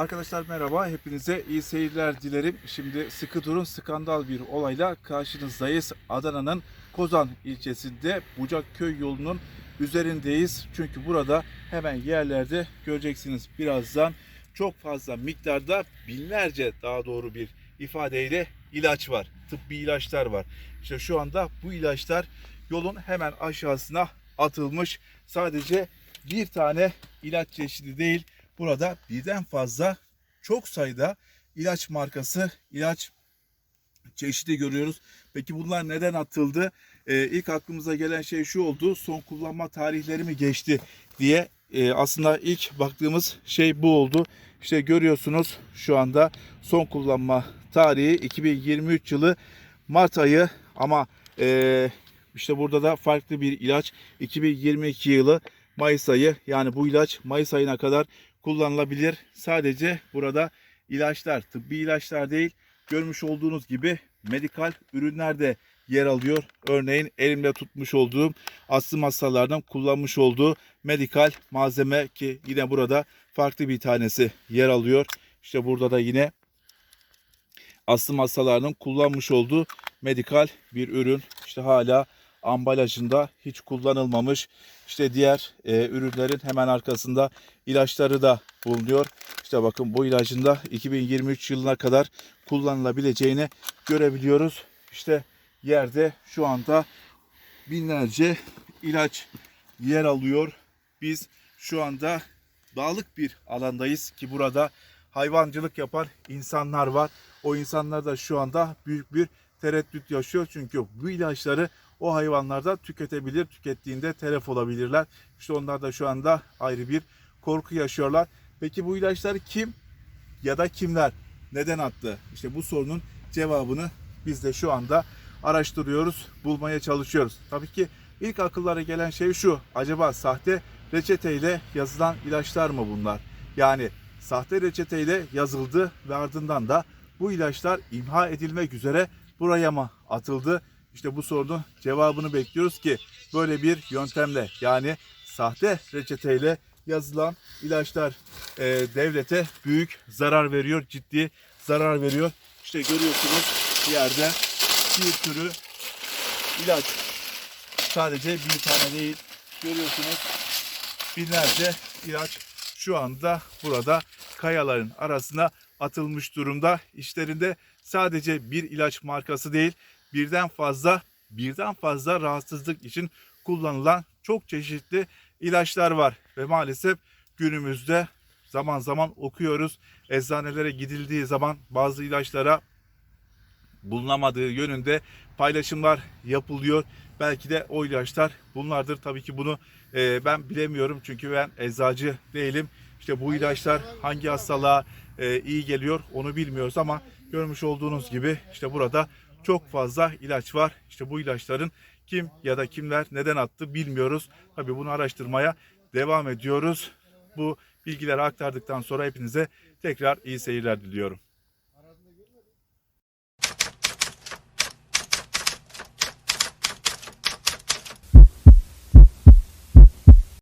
Arkadaşlar merhaba, hepinize iyi seyirler dilerim. Şimdi sıkı durun, skandal bir olayla karşınızdayız. Adana'nın Kozan ilçesinde Bucakköy yolunun üzerindeyiz. Çünkü burada hemen yerlerde göreceksiniz birazdan çok fazla miktarda binlerce daha doğru bir ifadeyle ilaç var. Tıbbi ilaçlar var. İşte şu anda bu ilaçlar yolun hemen aşağısına atılmış. Sadece bir tane ilaç çeşidi değil, burada birden fazla çok sayıda ilaç markası, ilaç çeşidi görüyoruz. Peki bunlar neden atıldı? Ee, ilk aklımıza gelen şey şu oldu. Son kullanma tarihleri mi geçti diye. Ee, aslında ilk baktığımız şey bu oldu. İşte görüyorsunuz şu anda son kullanma tarihi 2023 yılı Mart ayı ama e, işte burada da farklı bir ilaç 2022 yılı Mayıs ayı yani bu ilaç Mayıs ayına kadar kullanılabilir. Sadece burada ilaçlar, tıbbi ilaçlar değil, görmüş olduğunuz gibi medikal ürünler de yer alıyor. Örneğin elimde tutmuş olduğum astım hastalardan kullanmış olduğu medikal malzeme ki yine burada farklı bir tanesi yer alıyor. İşte burada da yine astım hastalarının kullanmış olduğu medikal bir ürün. İşte hala ambalajında hiç kullanılmamış. İşte diğer e, ürünlerin hemen arkasında ilaçları da bulunuyor. İşte bakın bu ilacın da 2023 yılına kadar kullanılabileceğini görebiliyoruz. İşte yerde şu anda binlerce ilaç yer alıyor. Biz şu anda dağlık bir alandayız ki burada hayvancılık yapan insanlar var. O insanlar da şu anda büyük bir tereddüt yaşıyor. Çünkü bu ilaçları o hayvanlar da tüketebilir. Tükettiğinde telef olabilirler. İşte onlar da şu anda ayrı bir korku yaşıyorlar. Peki bu ilaçları kim ya da kimler neden attı? İşte bu sorunun cevabını biz de şu anda araştırıyoruz, bulmaya çalışıyoruz. Tabii ki ilk akıllara gelen şey şu. Acaba sahte reçeteyle yazılan ilaçlar mı bunlar? Yani sahte reçeteyle yazıldı ve ardından da bu ilaçlar imha edilmek üzere buraya mı atıldı? İşte bu sorunun cevabını bekliyoruz ki böyle bir yöntemle yani sahte reçeteyle yazılan ilaçlar e, devlete büyük zarar veriyor, ciddi zarar veriyor. İşte görüyorsunuz bir yerde bir sürü ilaç. Sadece bir tane değil. Görüyorsunuz binlerce ilaç şu anda burada kayaların arasına atılmış durumda. İşlerinde sadece bir ilaç markası değil, birden fazla birden fazla rahatsızlık için kullanılan çok çeşitli ilaçlar var ve maalesef günümüzde zaman zaman okuyoruz. Eczanelere gidildiği zaman bazı ilaçlara bulunamadığı yönünde paylaşımlar yapılıyor. Belki de o ilaçlar bunlardır. Tabii ki bunu e, ben bilemiyorum çünkü ben eczacı değilim. İşte bu ilaçlar hangi hastalığa e, iyi geliyor onu bilmiyoruz ama görmüş olduğunuz gibi işte burada çok fazla ilaç var. İşte bu ilaçların kim ya da kimler neden attı bilmiyoruz. Tabii bunu araştırmaya devam ediyoruz. Bu bilgileri aktardıktan sonra hepinize tekrar iyi seyirler diliyorum.